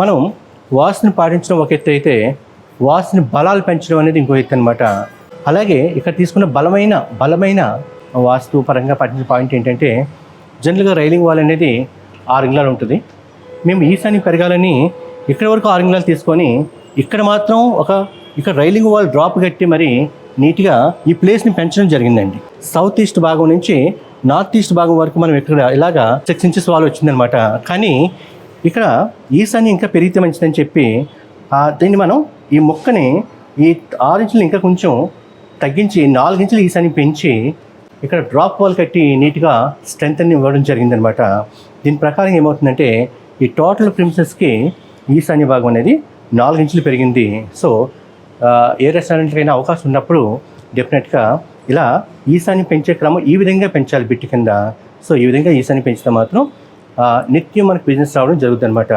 మనం వాసుని పాటించడం ఒక ఎత్తు అయితే వాసుని బలాలు పెంచడం అనేది ఇంకో ఎత్తు అనమాట అలాగే ఇక్కడ తీసుకున్న బలమైన బలమైన వాస్తు పరంగా పాటించిన పాయింట్ ఏంటంటే జనరల్గా రైలింగ్ వాల్ అనేది ఆరు ఇంగ్లాలు ఉంటుంది. మేము ఈశాన్యం పెరగాలని ఇక్కడ వరకు ఆరు ఇంగ్లాలు తీసుకొని ఇక్కడ మాత్రం ఒక ఇక్కడ రైలింగ్ వాల్ డ్రాప్ కట్టి మరి నీట్గా ఈ ప్లేస్ని పెంచడం జరిగిందండి. సౌత్ ఈస్ట్ భాగం నుంచి నార్త్ ఈస్ట్ భాగం వరకు మనం ఇక్కడ ఇలాగా సిక్స్ ఇంచెస్ వాల్ వచ్చిందనమాట కానీ ఇక్కడ ఈశాన్యం ఇంకా పెరిగితే మంచిదని చెప్పి దీన్ని మనం ఈ మొక్కని ఈ ఆరు ఇంచులు ఇంకా కొంచెం తగ్గించి నాలుగు ఇంచులు ఈశాన్యం పెంచి ఇక్కడ డ్రాప్ వాల్ కట్టి నీట్గా స్ట్రెంత్ అని ఇవ్వడం జరిగిందనమాట. దీని ప్రకారం ఏమవుతుందంటే ఈ టోటల్ ప్రిన్సెస్కి ఈశాన్య భాగం అనేది నాలుగు ఇంచులు పెరిగింది. సో ఏ రెస్టారెంట్కైనా అవకాశం ఉన్నప్పుడు డెఫినెట్గా ఇలా ఈశాన్యం పెంచే క్రమం ఈ విధంగా పెంచాలి బిట్టు కింద. సో ఈ విధంగా ఈశాన్యం పెంచితే మాత్రం నిత్యం మనకు బిజినెస్ రావడం జరుగుతుంది అనమాట